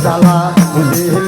Exalar o derreter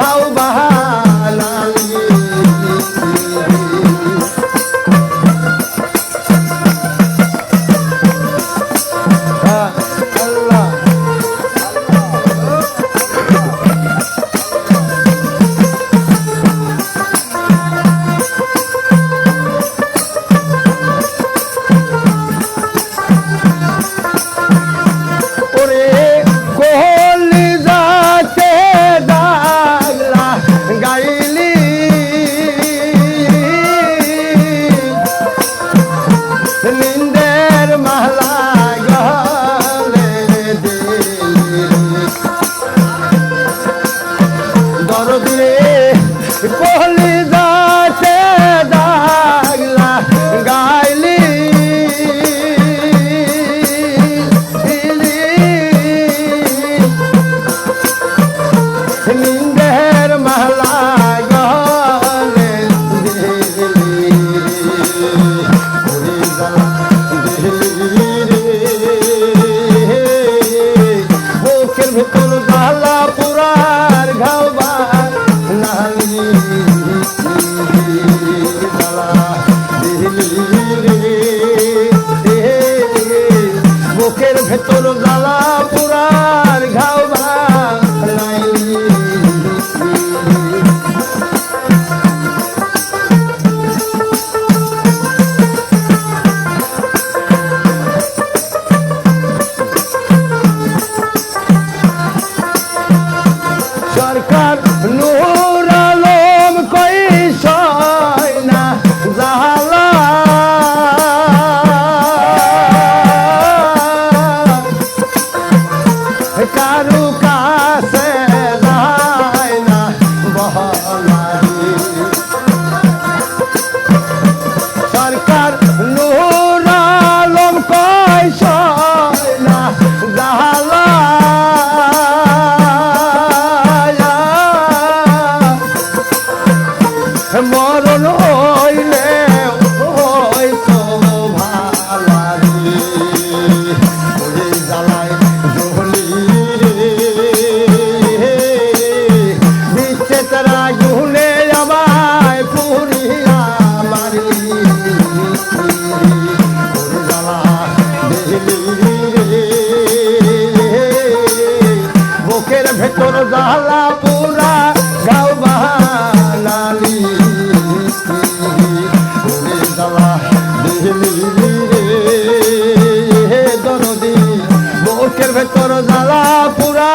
যাও বাহা esto lo কারু কাছে না বহলারি সরকার ভেতর জালা পুরা গাও বাহালি জালা দিলি রে। দরদি বুকের ভেতর জালা পুরা